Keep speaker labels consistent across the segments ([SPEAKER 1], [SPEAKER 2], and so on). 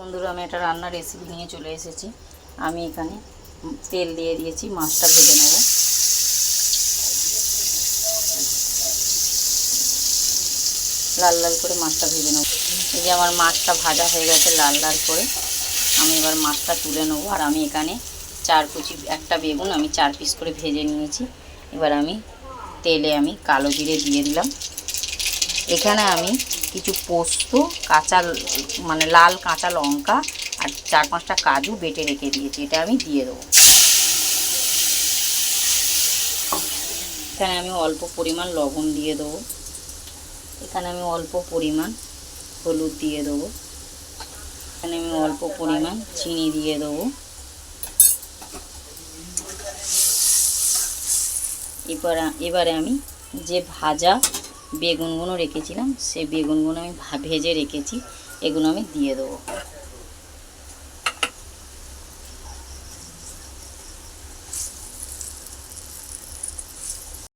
[SPEAKER 1] বন্ধুরা, আমি একটা রান্নার রেসিপি নিয়ে চলে এসেছি। আমি এখানে তেল দিয়ে দিয়েছি, মাছটা ভেজে নেব। লাল লাল করে মাছটা ভেজে নেব। এই যে আমার মাছটা ভাজা হয়ে গেছে লাল লাল করে, আমি এবার মাছটা তুলে নেব। আর আমি এখানে চার কুচি, একটা বেগুন আমি চার পিস করে ভেজে নিয়েছি। এবার আমি তেলে আমি কালো জিরে দিয়ে দিলাম। এখানে আমি কিছু পোস্ত, কাঁচা মানে লাল কাঁচা লঙ্কা আর চার পাঁচটা কাজু বেটে রেখে দিয়েছি, এটা আমি দিয়ে দেবো। এখানে আমি অল্প পরিমাণ লবণ দিয়ে দেবো। এখানে আমি অল্প পরিমাণ হলুদ দিয়ে দেবো। এখানে আমি অল্প পরিমাণ চিনি দিয়ে দেবো। এবার এবারে আমি যে ভাজা বেগুনগুলো রেখেছিলাম সেই বেগুনগুলো আমি ভেজে রেখেছি, এগুলো আমি দিয়ে দেবো।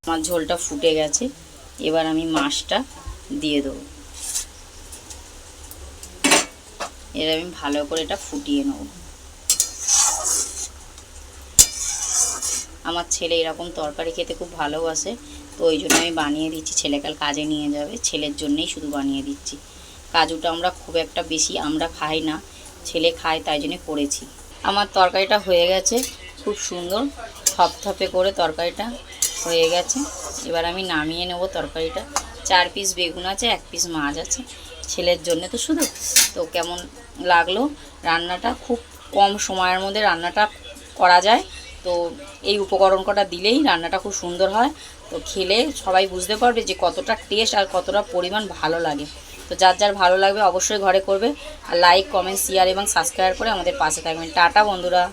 [SPEAKER 1] আমার ঝোলটা ফুটে গেছে, এবার আমি মাছটা দিয়ে দেবো। এবার আমি ভালো করে এটা ফুটিয়ে নেব। আমার ছেলে এরকম তরকারি খেতে খুব ভালোবাসে তো ওই জন্য আমি বানিয়ে দিচ্ছি। ছেলে কাল কাজে নিয়ে যাবে। ছেলের জন্যেই শুধু বানিয়ে দিচ্ছি। কাজুটা আমরা খুব একটা বেশি আমরা খাই না। ছেলে খায়, তাই জন্য করেছি। আমার তরকারিটা হয়ে গেছে খুব সুন্দর। থপথপে করে তরকারিটা হয়ে গেছে। এবার আমি নামিয়ে নেব তরকারিটা। চার পিস বেগুন আছে, এক পিস মাছ আছে। ছেলের জন্য তো শুধু। তো কেমন লাগল? রান্নাটা খুব কম সময়ের মধ্যে রান্নাটা করা যায়। তো এই উপকরণ কটা দিলেই রান্নাটা খুব সুন্দর হয়। তো খেলে সবাই বুঝতে পারবে যে কতটা টেস্ট আর কতটা পরিমাণ ভালো লাগে। তো যার যার ভালো লাগবে অবশ্যই ঘরে করবে। আর লাইক কমেন্ট শেয়ার এবং সাবস্ক্রাইব করে আমাদের পাশে থাকবেন। টাটা বন্ধুরা।